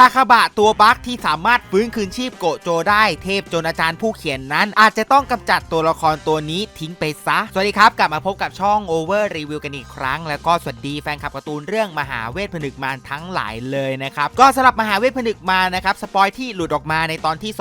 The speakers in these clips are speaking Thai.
ทาคาบะตัวบั๊กที่สามารถฟื้นคืนชีพโกโจได้เทพจนอาจารย์ผู้เขียนนั้น อาจจะต้องกำจัดตัวละครตัวนี้ทิ้งไปซะ สวัสดีครับ กลับมาพบกับช่อง Over Review กันอีกครั้ง แล้วก็สวัสดีแฟนคลับการ์ตูนเรื่องมหาเวทผนึกมารทั้งหลายเลยนะครับ ก็สำหรับมหาเวทผนึกมารนะครับ สปอยที่หลุดออกมาในตอนที่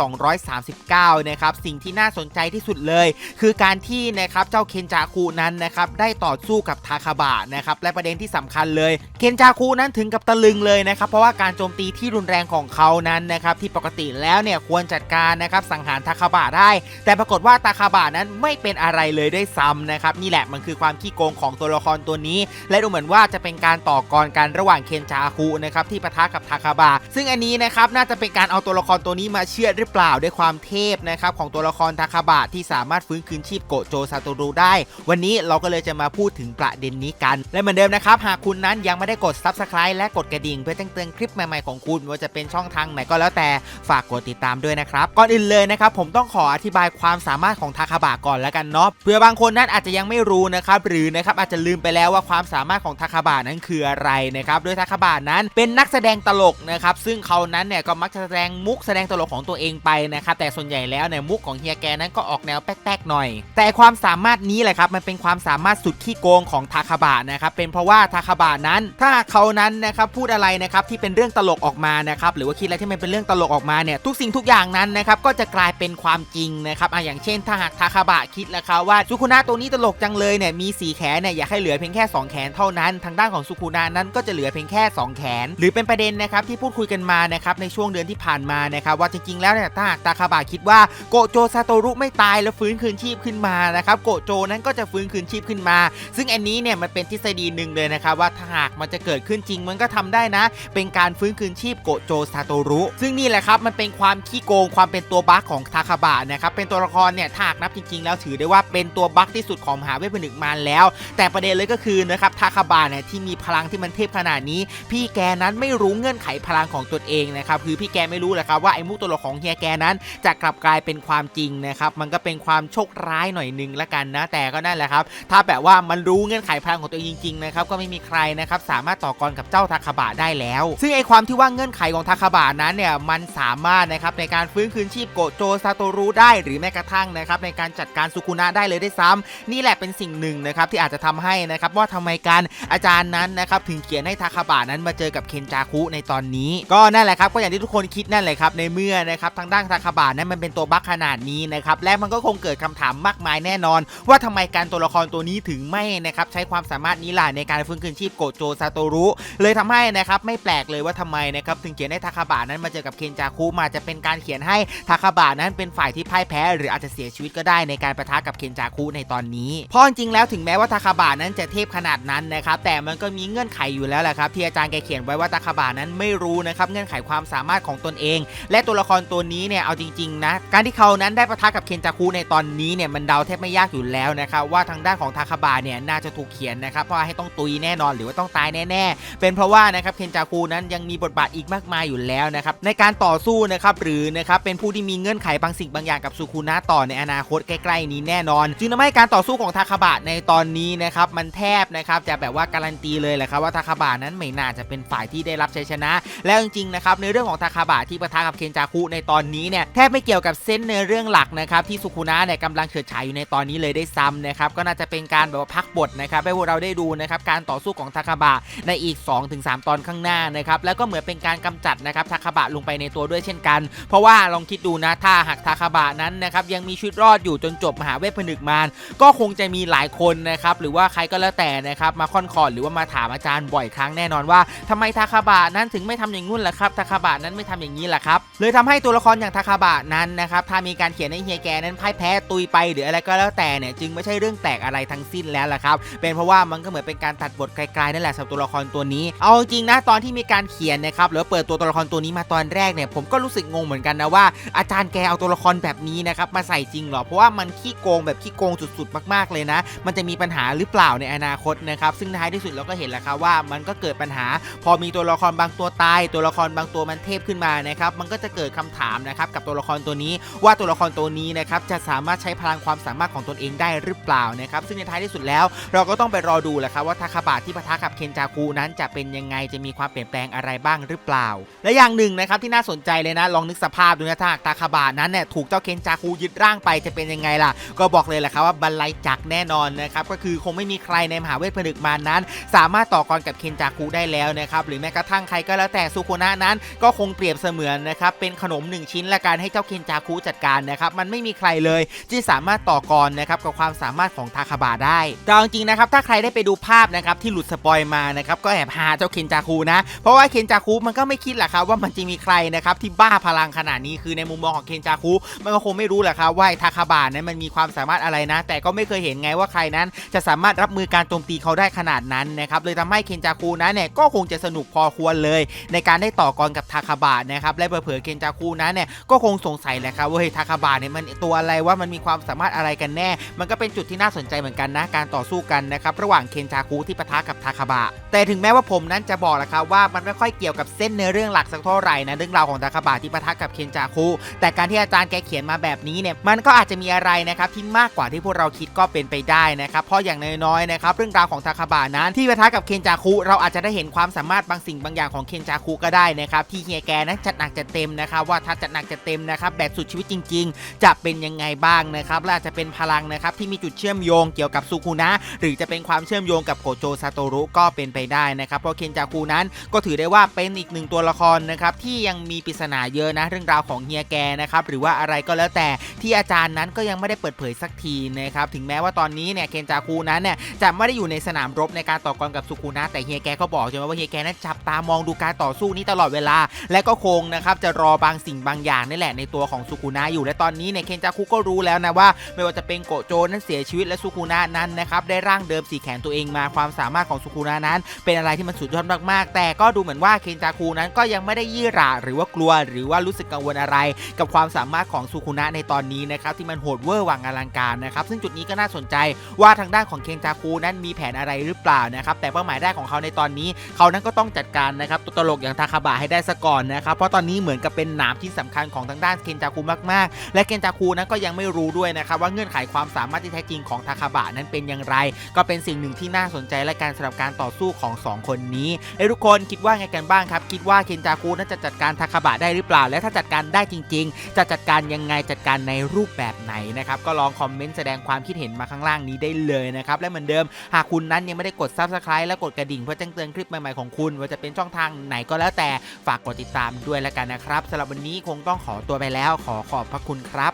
239 นะครับ สิ่งที่น่าสนใจที่สุดเลย คือการที่นะครับเจ้าเคนจาคุนั้นนะครับได้ต่อสู้กับทาคาบะนะครับและประเด็นที่สำคัญเลย เคนจาคุนั้นถึงกับตะลึงเลยนะครับเพราะว่าการโจมตีที่รุนแรงของเขานั้นนะครับที่ปกติแล้วเนี่ยควรจัดการนะครับสังหารทาคาบะได้ แต่ปรากฏว่าทาคาบะนั้นไม่เป็นอะไรเลยได้ซ้ำนะครับนี่แหละมันคือความขี้โกงของตัวละครตัวนี้ และดูเหมือนว่าจะเป็นการต่อกรกันระหว่างเคนจาคุนะครับที่ปะทะกับทาคาบะซึ่งอันนี้นะครับน่าจะเป็นการเอาตัวละครตัวนี้มาเชื่อดหรือเปล่าด้วยความเทพนะครับของตัวละครทาคาบะที่สามารถฟื้นคืนชีพโกโจซาโตรุได้ วันนี้เราก็เลยจะมาพูดถึงประเด็นนี้กัน และเหมือนเดิมนะครับหากคุณนั้นยังไม่ได้กด Subscribe และกดกระดิ่งเพื่อแจ้งเตือนคลิปใหม่ๆของคุณว่าจะเป็นช่องทางไหนก็แล้วแต่ฝากกดติดตามด้วยนะครับ ก่อนอื่นเลยนะครับผมต้องขออธิบายความสามารถของทาคาบะก่อนแล้วกันเนาะเผื่อบางคนนั้นอาจจะยังไม่รู้นะครับหรือนะครับอาจจะลืมไปแล้วว่าความสามารถของทาคาบะนั้นคืออะไรนะครับโดยทาคาบะนั้นเป็นนักแสดงตลกนะครับซึ่งเขานั้นเนี่ยก็มักจะแสดงมุกแสดงตลกของตัวเองไปนะครับแต่ส่วนใหญ่แล้วเนี่ยมุกของเฮียแกนั้นก็ออกแนวแป๊กๆหน่อย แต่ความสามารถนี้แหละครับมันเป็นความสามารถสุดขี้โกงของทาคาบะนะครับเป็นเพราะว่าทาคาบะนั้น ถ้าเขานั้นนะครับพูดอะไรนะครับที่เป็นเรื่องตลกออกมานะครับหรือว่าคิดอะไรที่มันเป็นเรื่องตลกออกมาเนี่ยทุกสิ่งทุกอย่างนั้นนะครับก็จะกลายเป็นความจริงนะครับอะอย่างเช่น ถ้าหากทาคาบะคิดแล้วครับว่าสุคุนะตัวนี้ตลกจังเลยเนี่ยมีสีแขนเนี่ยอยากให้เหลือเพียงแค่ 2 แขนเท่านั้น ทางด้านของสุคุนะนั้นก็จะเหลือเพียงแค่ 2 แขน หรือเป็นประเด็นนะครับที่พูดคุยกันมานะครับในช่วงเดือนที่ผ่านมานะครับว่าจริงๆแล้วเนี่ยถ้าหากทาคาบะคิดว่าโกโจซาโตรุไม่ตายแล้วฟื้นคืนชีพขึ้นมานะครับโกโจนั้นก็จะฟื้นคืนชีพขึ้นมา ซึ่งอันนี้เนี่ยมันเป็นทฤษฎีหนึ่งเลยนะครับว่าถ้าหากมันจะเกิดขึ้นจริงมันก็ทำได้นะ เป็นการฟื้นคืนชีพโกโจซาโตรุ ซึ่งนี่แหละครับ มันเป็นความขี้โกงความเป็นตัวบั๊กของทาคาบะนะครับ เป็นตัวละครเนี่ยถ้ากนับจริง ๆ แล้วถือได้ว่าเป็นตัวบั๊กที่สุดของมหาเวทผนึกมารแล้ว แต่ประเด็นเลยก็คือนะครับทาคาบะเนี่ยที่มีพลังที่มันเทพขนาดนี้ พี่แกนั้นไม่รู้เงื่อนไขพลังของตนเองนะครับคือพี่แกไม่รู้แหละครับว่าไอ้มุกตัวละครของเฮียแกนั้นจะกลับกลายเป็นความจริงนะครับมันก็เป็นความโชคร้ายหน่อยหนึงละกันนะ แต่ก็นั่นแหละครับ ถ้าแบบว่ามันรู้เงื่อนไขพลังของตัวเองจริงๆนะครับก็ไม่มีใครนะครับสามารถต่อกรกับเจ้าทาคาบะได้แล้ว ซึ่งไอความที่ว่าเงื่อนไขของทาคาบะนั้นเนี่ยมันสามารถนะครับในการฟื้นคืนชีพโกโจซาโตรุได้หรือแม้กระทั่งนะครับในการจัดการสุคุนะได้เลยได้ซ้ำนี่แหละเป็นสิ่งหนึ่งนะครับที่อาจจะทำให้นะครับว่าทำไมการอาจารย์นั้นนะครับถึงเขียนให้ทาคาบะนั้นมาเจอกับเคนจาคุในตอนนี้ ก็นั่นแหละครับก็อย่างที่ทุกคนคิดนั่นแหละครับในเมื่อนะครับทางด้านทาคาบะนั้นมันเป็นตัวบั๊กขนาดนี้นะครับและมันก็คงเกิดคำถามมากมายแน่นอน ว่าทำไมการตัวละครตัวนี้ถึงไม่นะครับใช้ความสามารถนี้ล่ะในการฟื้นคืนชีพโกโจซาโตรุเลยทำให้นะครับไม่แปลกเลยว่าทำไมนะครับถึงเขียนให้ทาคาบะนั้นมาเจอกับเคนจาคุมาจะเป็นการเขียนให้ทาคาบะนั้นเป็นฝ่ายที่พ่ายแพ้ หรืออาจจะเสียชีวิตก็ได้ในการประทะกับเคนจาคุในตอนนี้เพราะจริงแล้วถึงแม้ว่าทาคาบะนั้นจะเทพขนาดนั้นนะครับแต่มันก็มีเงื่อนไขอยู่แล้วแหละครับที่อาจารย์แกเขียนไว้ว่าทาคาบะนั้นไม่รู้นะครับเงื่อนไขความสามารถของตนเอง และตัวละครตัวนี้เนี่ยเอาจริงๆนะการที่เขานั้นได้ประทะกับเคนจาคุในตอนนี้เนี่ยมันเดาแทบไม่ยากอยู่แล้วนะครับว่าทางด้านของทาคาบะเนี่ยน่าจะถูกเขียนนะครับเพราะให้ต้องตุยแน่นอนหรือว่าต้องตายแน่ ๆ เป็นเพราะว่านะครับเคนจาคุนั้นยังมีบทบาทอีกมากมายอยู่แล้วนะครับในการต่อสู้นะครับหรือนะครับเป็นผู้ที่มีเงื่อนไขบางสิ่งบางอย่างกับสุคุนะต่อในอนาคตใกล้ๆนี้แน่นอน จึงทำให้การต่อสู้ของทาคาบะในตอนนี้นะครับมันแทบนะครับจะแบบว่าการันตีเลยแหละครับว่าทาคาบะนั้นไม่น่าจะเป็นฝ่ายที่ได้รับชัยชนะ แล้วจริงๆนะครับในเรื่องของทาคาบะที่ปะทะกับเคนจาคุในตอนนี้เนี่ยแทบไม่เกี่ยวกับเส้นในเรื่องหลักนะครับที่สุคุนะเนี่ยกำลังเฉิดฉายอยู่ในตอนนี้เลยได้ซ้ำนะครับก็น่าจะเป็นการแบบว่าพักบทนะครับให้พวกเราได้ดูนะครับการต่อสู้ของทาคาบะในอีก 2-3 ตอนข้างหน้านะครับแล้วก็เหมือนเป็นการกำจัดนะครับทาคาบะลงไปในตัวด้วยเช่นกัน เพราะว่าลองคิดดูนะถ้าหากทาคาบะนั้นนะครับยังมีชีวิตรอดอยู่จนจบมหาเวทผนึกมารก็คงจะมีหลายคนนะครับหรือว่าใครก็แล้วแต่นะครับมาค่อนคอร์ดหรือว่ามาถามอาจารย์บ่อยครั้งแน่นอนว่าทำไมทาคาบะนั้นถึงไม่ทำอย่างงู้นล่ะครับทาคาบะนั้นไม่ทำอย่างนี้ล่ะครับเลยทำให้ตัวละครอย่างทาคาบะนั้นนะครับถ้ามีการเขียนให้เฮียแกนั้นพ่ายแพ้ตุยไปหรืออะไรก็แล้วแต่เนี่ยจึงไม่ใช่เรื่องแตกอะไรทั้งสิ้นแล้วล่ะครับเป็นเพราะว่ามันก็เหมือนเป็นการตัดบทไกลๆนั่นแหละสำหรับตัวละครตัวนี้ เอาจริงนะตอนที่มีการเขียนนะครับหรือเปิดตัวตัวละครตัวนี้มาตอนแรกเนี่ยผมก็รู้สึกงงเหมือนกันนะว่า อาจารย์แกเอาตัวละครแบบนี้นะครับมาใส่จริงหรอเพราะว่ามันขี้โกงแบบขี้โกงสุดๆ มากๆเลยนะ มันจะมีปัญหาหรือเปล่าในอนาคตนะครับซึ่งท้ายที่สุดเราก็เห็นแล้วครับว่ามันก็เกิดปัญหา พอมีตัวละครบางตัวตาย ตัวละครบางตัวมันเทพขึ้นมานะครับมันก็จะเกิดคำถามนะครับกับตัวละครตัวนี้ว่าตัวละครตัวนี้นะครับจะสามารถใช้พลังความสามารถของตนเองได้หรือเปล่านะครับซึ่งในท้ายที่สุดแล้วเราก็ต้องไปรอดูแหละครับว่าทาคาบะที่ปะทะกับเคนจาคุนั้นจะเป็นยังไงจะมีความเปลี่ยนแปลงอะไรบ้างหรือเปล่าล่า และอย่างหนึ่งนะครับที่น่าสนใจเลยนะลองนึกสภาพดูนะถ้าหากทาคาบะนั้นเนี่ยถูกเจ้าเคนจาคูยึดร่างไปจะเป็นยังไงล่ะ ก็บอกเลยแหละครับว่าบรรลัยจักรแน่นอนนะครับก็คือคงไม่มีใครในมหาเวทผนึกมานั้น สามารถต่อกรกับเคนจาคูได้แล้วนะครับหรือแม้กระทั่งใครก็แล้วแต่ซูโคนะนั้น ก็คงเปรียบเสมือนนะครับเป็นขนมหนึ่งชิ้นและกันให้เจ้าเคนจาคุจัดการนะครับมันไม่มีใครเลยที่สามารถต่อกรนะครับกับความสามารถของทาคาบะได้แต่จริงๆนะครับถ้าใครได้ไปดูภาพนะครับที่หลุดสปอยมานะครับก็แอบหาเจ้าเคนจาคุนะ เพราะว่าเคนจาคุมันก็ไม่คิดแหละครับว่ามันจะมีใครนะครับที่บ้าพลังขนาดนี้คือในมุมมองของเคนจาคุมันก็คงไม่รู้แหละครับว่าทาคาบะนั้นมันมีความสามารถอะไรนะ แต่ก็ไม่เคยเห็นไงว่าใครนั้น จะสามารถรับมือการโจมตีเขาได้ขนาดนั้นนะครับเลยทำให้เคนจาคุนั้นเนี่ยก็คงจะสนุกพอควรเลย ในการได้ต่อกรกับทาคาบะนะครับและเผลอเคนจาคุนั้นเนี่ยก็คงสงสัยแหละครับว่าเฮ้ยทาคาบะเนี่ยมันตัวอะไรว่ามันมีความสามารถอะไรกันแน่ มันก็เป็นจุดที่น่าสนใจเหมือนกันนะการต่อสู้กันนะครับระหว่างเคนจาคุที่ปะทะกับทาคาบะแต่ถึงแม้ว่าผมนั้นจะบอกแหละครับว่ามันไม่ค่อยเกี่ยวกับเส้นเนื้อเรื่องหลักสักเท่าไหร่นะเรื่องราวของทาคาบะที่ปะทะกับเคนจาคุแต่การที่อาจารย์แกเขียนมาแบบนี้เนี่ยมันก็อาจจะมีอะไรนะครับที่มากกว่าที่พวกเราคิดก็เป็นไปได้นะครับเพราะอย่างน้อยๆนะครับเรื่องราวของทาคาบะนั้นที่ปะทะกับเคนจาคุเราอาจจะได้เห็นความสามารถบางสิ่งบางอย่างของเคนจาคุก็ได้นะครับที่เฮียแกนั้นจัดหนักจัดเต็มนะครับว่าถ้าจัดหนักจัดเต็มนะครับแบบสุดชีวิตจริง ๆ จะเป็นยังไงบ้างนะครับและอาจจะเป็นพลังนะครับที่มีจุดเชื่อมโยงเกี่ยวกับซูคุนะหรือจะเป็นความเชื่อมโยงกับโกโจซาโตรุก็เป็นไปได้นะครับเพราะเคนจาคุนั้นก็ถือได้ว่าเป็นอีกหนึ่งตัวัวละครนะครับที่ยังมีปริศนาเยอะนะเรื่องราวของเฮียแกนะครับหรือว่าอะไรก็แล้วแต่ที่อาจารย์นั้นก็ยังไม่ได้เปิดเผยสักทีนะครับถึงแม้ว่าตอนนี้เนี่ยเคนจาคุนั้นเนี่ยจะไม่ได้อยู่ในสนามรบในการต่อกรกับซูคุนะแต่เฮียแกก็บอกใช่ไหมว่าเฮียแกนั้นจับตามองดูการต่อสู้นี้ตลอดเวลา และก็คงนะครับจะรอบางสิ่งบางอย่างนี่แหละในตัวของซูคุนะอยู่ และตอนนี้เนี่ยเคนจาคุก็รู้แล้วนะว่า ไม่ว่าจะเป็นโกโจนั้นเสียชีวิตและซูคุนะนั้นนะครับได้ร่างเดิมสีแขนตัวเองมาความสามารถของซูคุนะนั้น เป็นอะไรที่มันสุดยอดมากๆ แต่ก็ดูเหมือนว่าเคนจาคุนั้นก็ยังไม่ได้ยี่หร่าหรือว่ากลัวหรือว่ารู้สึกกังวลอะไร กับความสามารถของซูคุนะในตอนนี้นะครับที่มันโหดเวอร์วังอลังการนะครับซึ่งจุดนี้ก็น่าสนใจว่าทางด้านของเคนจาคุนั้นมีแผนอะไรหรือเปล่านะครับแต่เป้าหมายแรกของเขาในตอนนี้ เขานั้นก็ต้องจัดการนะครับตัวตลกอย่างทาคาบะให้ได้ซะก่อนนะครับเพราะตอนนี้เหมือนกับเป็นหนามที่สำคัญของทางด้านเคนจาคุมากๆ และเคนจาคุนั้นก็ยังไม่รู้ด้วยนะครับว่าเงื่อนไขความสามารถที่แท้จริงของทาคาบะนั้นเป็นอย่างไร ก็เป็นสิ่งหนึ่งที่น่าสนใจและการสำหรับการต่อสู้ของสองคนนี้ทุกคนคิดว่าไงกันบ้างครับคิดว่าเคนจาคุนั้นจะจัดการทาคาบะได้หรือเปล่า และถ้าจัดการได้จริง ๆ จะจัดการยังไงจัดการในรูปแบบไหนนะครับ ก็ลองคอมเมนต์แสดงความคิดเห็นมาข้างล่างนี้ได้เลยนะครับ และเหมือนเดิม หากคุณนั้นยังไม่ได้กด subscribe และกดกระดิ่งเพื่อแจ้งเตือนคลิปใหม่ๆของคุณ ว่าจะเป็นช่องทางไหนก็แล้วแต่ฝากกดติดตามด้วยแล้วกันนะครับสำหรับวันนี้คงต้องขอตัวไปแล้ว ขอขอบพระคุณครับ